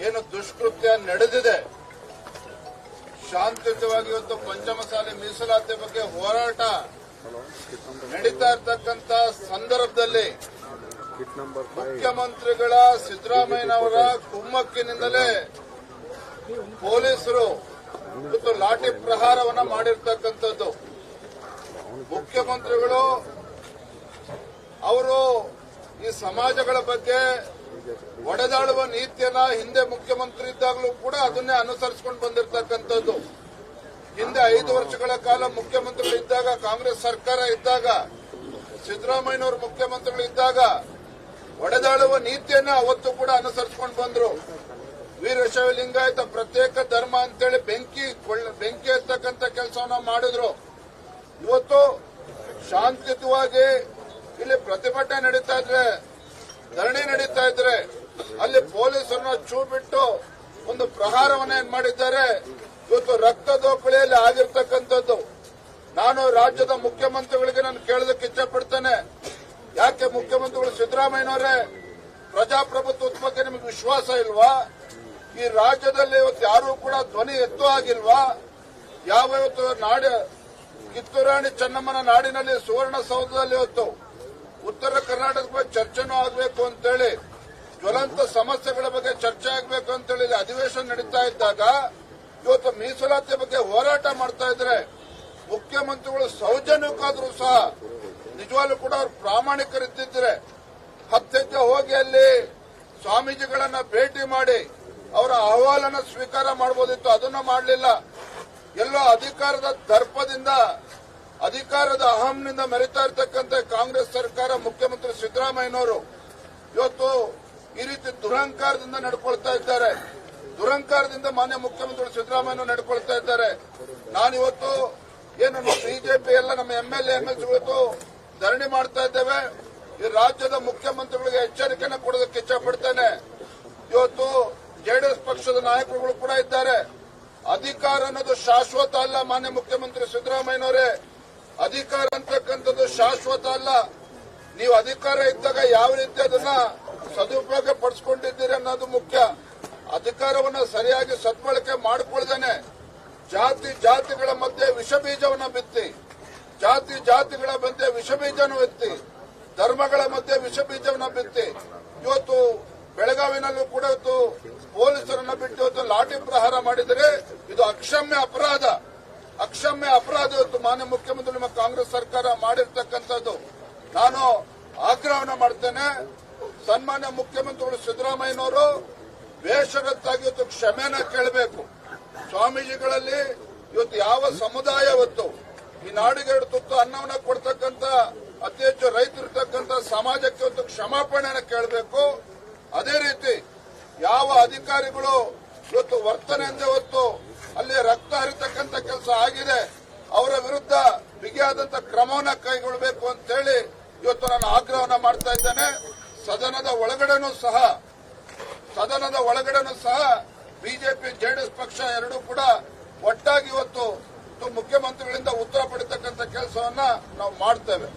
ಏನು ದುಷ್ಕೃತ್ಯ ನಡೆದಿದೆ? ಶಾಂತಿಯುತವಾಗಿ ಇವತ್ತು ಪಂಚಮಸಾಲೆ ಮೀಸಲಾತಿ ಬಗ್ಗೆ ಹೋರಾಟ ನಡೀತಾ ಇರತಕ್ಕಂತ ಸಂದರ್ಭದಲ್ಲಿ ಮುಖ್ಯಮಂತ್ರಿಗಳ ಸಿದ್ದರಾಮಯ್ಯನವರ ಕುಮ್ಮಕ್ಕಿನಿಂದಲೇ ಪೊಲೀಸರು ಇವತ್ತು ಲಾಠಿ ಪ್ರಹಾರವನ್ನ ಮಾಡಿರ್ತಕ್ಕಂಥದ್ದು. ಮುಖ್ಯಮಂತ್ರಿಗಳು ಅವರು ಈ ಸಮಾಜಗಳ ಬಗ್ಗೆ ಒಡೆದಾಳುವ ನೀತಿಯನ್ನ ಹಿಂದೆ ಮುಖ್ಯಮಂತ್ರಿ ಇದ್ದಾಗಲೂ ಕೂಡ ಅದನ್ನೇ ಅನುಸರಿಸಿಕೊಂಡು ಬಂದಿರತಕ್ಕಂಥದ್ದು. ಹಿಂದೆ ಐದು ವರ್ಷಗಳ ಕಾಲ ಮುಖ್ಯಮಂತ್ರಿಗಳಿದ್ದಾಗ ಕಾಂಗ್ರೆಸ್ ಸರ್ಕಾರ ಇದ್ದಾಗ, ಸಿದ್ದರಾಮಯ್ಯನವರು ಮುಖ್ಯಮಂತ್ರಿಗಳು ಇದ್ದಾಗ ಒಡೆದಾಳುವ ನೀತಿಯನ್ನ ಅವತ್ತು ಕೂಡ ಅನುಸರಿಸಿಕೊಂಡು ಬಂದರು. ವೀರಶೈವ ಲಿಂಗಾಯತ ಪ್ರತ್ಯೇಕ ಧರ್ಮ ಅಂತೇಳಿ ಬೆಂಕಿ ಬೆಂಕಿ ಎತ್ತಕ್ಕಂಥ ಕೆಲಸವನ್ನ ಮಾಡಿದ್ರು. ಇವತ್ತು ಶಾಂತಿಯುತವಾಗಿ ಇಲ್ಲಿ ಪ್ರತಿಭಟನೆ ನಡೀತಾ ಇದ್ರೆ ಧರಣಿ ನಡೀತಾ ಇದ್ರೆ ಅಲ್ಲಿ ಪೊಲೀಸರನ್ನ ಚೂ ಬಿಟ್ಟು ಒಂದು ಪ್ರಹಾರವನ್ನ ಏನ್ ಮಾಡಿದ್ದಾರೆ? ಇವತ್ತು ರಕ್ತದೋಕಳಿಯಲ್ಲಿ ಆಗಿರ್ತಕ್ಕಂಥದ್ದು. ನಾನು ರಾಜ್ಯದ ಮುಖ್ಯಮಂತ್ರಿಗಳಿಗೆ ನಾನು ಕೇಳೋದಕ್ಕೆ ಇಚ್ಛಪಡ್ತೇನೆ. ಯಾಕೆ ಮುಖ್ಯಮಂತ್ರಿಗಳು ಸಿದ್ದರಾಮಯ್ಯನವರೇ? ಪ್ರಜಾಪ್ರಭುತ್ವದ ಬಗ್ಗೆ ನಿಮಗೆ ವಿಶ್ವಾಸ ಇಲ್ವಾ? ಈ ರಾಜ್ಯದಲ್ಲಿ ಇವತ್ತು ಯಾರೂ ಕೂಡ ಧ್ವನಿ ಎತ್ತು ಆಗಿಲ್ವಾ ಯಾವ ಇವತ್ತು ನಾಡ ಕಿತ್ತೂರಾಣಿ ಚೆನ್ನಮ್ಮನ ನಾಡಿನಲ್ಲಿ ಸುವರ್ಣಸೌಧದಲ್ಲಿ ಇವತ್ತು ಉತ್ತರ ಬಗ್ಗೆ ಚರ್ಚೆನೂ ಆಗಬೇಕು ಅಂತೇಳಿ, ಜ್ವಲಂತ ಸಮಸ್ಯೆಗಳ ಬಗ್ಗೆ ಚರ್ಚೆ ಆಗಬೇಕು ಅಂತೇಳಿ ಅಧಿವೇಶನ ನಡೀತಾ ಇದ್ದಾಗ, ಇವತ್ತು ಮೀಸಲಾತಿ ಬಗ್ಗೆ ಹೋರಾಟ ಮಾಡ್ತಾ ಇದ್ರೆ, ಮುಖ್ಯಮಂತ್ರಿಗಳು ಸೌಜನ್ಯಕ್ಕಾದ್ರೂ ಸಹ ನಿಜವಾಗ್ಲೂ ಕೂಡ ಅವ್ರು ಪ್ರಾಮಾಣಿಕರಿದ್ದಿದ್ರೆ ಹತ್ತೆಜ್ಜೆ ಹೋಗಿ ಅಲ್ಲಿ ಸ್ವಾಮೀಜಿಗಳನ್ನ ಭೇಟಿ ಮಾಡಿ ಅವರ ಅಹವಾಲನ್ನ ಸ್ವೀಕಾರ ಮಾಡಬಹುದಿತ್ತು ಅದನ್ನ ಮಾಡಲಿಲ್ಲ. ಎಲ್ಲೋ ಅಧಿಕಾರದ ದರ್ಪದಿಂದ, ಅಧಿಕಾರದ ಅಹಂನಿಂದ ಮೆರಿತಾ ಇರತಕ್ಕಂತ ಕಾಂಗ್ರೆಸ್ ಸರ್ಕಾರ ಮುಖ್ಯಮಂತ್ರಿ ಸಿದ್ದರಾಮಯ್ಯನವರು ಇವತ್ತು ಈ ರೀತಿ ದುರಹಂಕಾರದಿಂದ ನಡ್ಕೊಳ್ತಾ ಇದ್ದಾರೆ. ದುರಹಂಕಾರದಿಂದ ಮಾನ್ಯ ಮುಖ್ಯಮಂತ್ರಿಗಳು ಸಿದ್ದರಾಮಯ್ಯ ನಡ್ಕೊಳ್ತಾ ಇದ್ದಾರೆ. ನಾನಿವತ್ತು ಏನು ಬಿಜೆಪಿ ಎಲ್ಲ ನಮ್ಮ ಎಂಎಲ್ಎ ಇವತ್ತು ಧರಣಿ ಮಾಡ್ತಾ ಇದ್ದೇವೆ. ಈ ರಾಜ್ಯದ ಮುಖ್ಯಮಂತ್ರಿಗಳಿಗೆ ಎಚ್ಚರಿಕೆಯನ್ನು ಕೊಡೋದಕ್ಕೆ ಇಚ್ಛಪಡ್ತೇನೆ. ಇವತ್ತು ಜೆಡಿಎಸ್ ಪಕ್ಷದ ನಾಯಕರುಗಳು ಕೂಡ ಇದ್ದಾರೆ. ಅಧಿಕಾರ ಅನ್ನೋದು ಶಾಶ್ವತ ಅಲ್ಲ ಮಾನ್ಯ ಮುಖ್ಯಮಂತ್ರಿ ಸಿದ್ದರಾಮಯ್ಯನವರೇ. ಅಧಿಕಾರ ಅಂತಕ್ಕಂಥದ್ದು ಶಾಶ್ವತ ಅಲ್ಲ. ನೀವು ಅಧಿಕಾರ ಇದ್ದಾಗ ಯಾವ ರೀತಿ ಅದನ್ನ ಸದುಪಯೋಗ ಪಡಿಸ್ಕೊಂಡಿದ್ದೀರಿ ಅನ್ನೋದು ಮುಖ್ಯ. ಅಧಿಕಾರವನ್ನ ಸರಿಯಾಗಿ ಸದ್ಬಳಕೆ ಮಾಡಿಕೊಳ್ದೇನೆ. ಜಾತಿ ಜಾತಿಗಳ ಮಧ್ಯೆ ವಿಷಬೀಜವನ್ನು ಬಿತ್ತಿ. ಜಾತಿ ಜಾತಿಗಳ ಮಧ್ಯೆ ವಿಷಬೀಜವನ್ನು ಎತ್ತಿ ಧರ್ಮಗಳ ಮಧ್ಯೆ ವಿಷಬೀಜವನ್ನು ಬಿತ್ತಿ. ಇವತ್ತು ಬೆಳಗಾವಿನಲ್ಲೂ ಕೂಡ ಇವತ್ತು ಪೊಲೀಸರನ್ನ ಬಿಟ್ಟು ಇವತ್ತು ಲಾಠಿ ಪ್ರಹಾರ ಮಾಡಿದರೆ ಇದು ಅಕ್ಷಮ್ಯ ಅಪರಾಧ. ಅಕ್ಷಮ್ಯ ಅಪರಾಧ ಇವತ್ತು ಮಾನ್ಯ ಮುಖ್ಯಮಂತ್ರಿ ನಿಮ್ಮ ಕಾಂಗ್ರೆಸ್ ಸರ್ಕಾರ ಮಾಡಿರ್ತಕ್ಕಂಥದ್ದು. ನಾನು ಆಗ್ರಹವನ್ನ ಮಾಡ್ತೇನೆ. ಸನ್ಮಾನ್ಯ ಮುಖ್ಯಮಂತ್ರಿಗಳು ಸಿದ್ದರಾಮಯ್ಯನವರು ಬೇಷರತ್ತಾಗಿ ಇವತ್ತು ಕ್ಷಮೆನ ಕೇಳಬೇಕು. ಸ್ವಾಮೀಜಿಗಳಲ್ಲಿ ಇವತ್ತು ಯಾವ ಸಮುದಾಯ ಇವತ್ತು ಈ ನಾಡಿಗೆ ಎರಡು ತುತ್ತು ಅನ್ನವನ್ನ ಕೊಡ್ತಕ್ಕಂತ ಅತಿ ಹೆಚ್ಚು ರೈತರಿರ್ತಕ್ಕಂಥ ಸಮಾಜಕ್ಕೆ ಇವತ್ತು ಕ್ಷಮಾಪಣೆಯನ್ನು ಕೇಳಬೇಕು. ಅದೇ ರೀತಿ ಯಾವ ಅಧಿಕಾರಿಗಳು ಇವತ್ತು ವರ್ತನೆಯಿಂದ ಹೊತ್ತು ಅಲ್ಲಿ ರಕ್ತ ಹರಿತಕ್ಕಂತ ಕೆಲಸ ಆಗಿದೆ, ಅವರ ವಿರುದ್ಧ ಬಿಗಿಯಾದಂತ ಕ್ರಮವನ್ನ ಕೈಗೊಳ್ಳಬೇಕು ಅಂತ ಹೇಳಿ ಇವತ್ತು ನಾನು ಆಗ್ರಹವನ್ನ ಮಾಡ್ತಾ ಇದ್ದಾನೆ. ಸದನದ ಒಳಗಡೆನೂ ಸಹ, ಸದನದ ಒಳಗಡೆನೂ ಸಹ ಬಿಜೆಪಿ ಜೆಡಿಎಸ್ ಪಕ್ಷ ಎರಡೂ ಕೂಡ ಒಟ್ಟಾಗಿ ಇವತ್ತು ಮುಖ್ಯಮಂತ್ರಿಗಳಿಂದ ಉತ್ತರ ಪಡಿತಕ್ಕಂಥ ಕೆಲಸವನ್ನ ನಾವು ಮಾಡ್ತೇವೆ.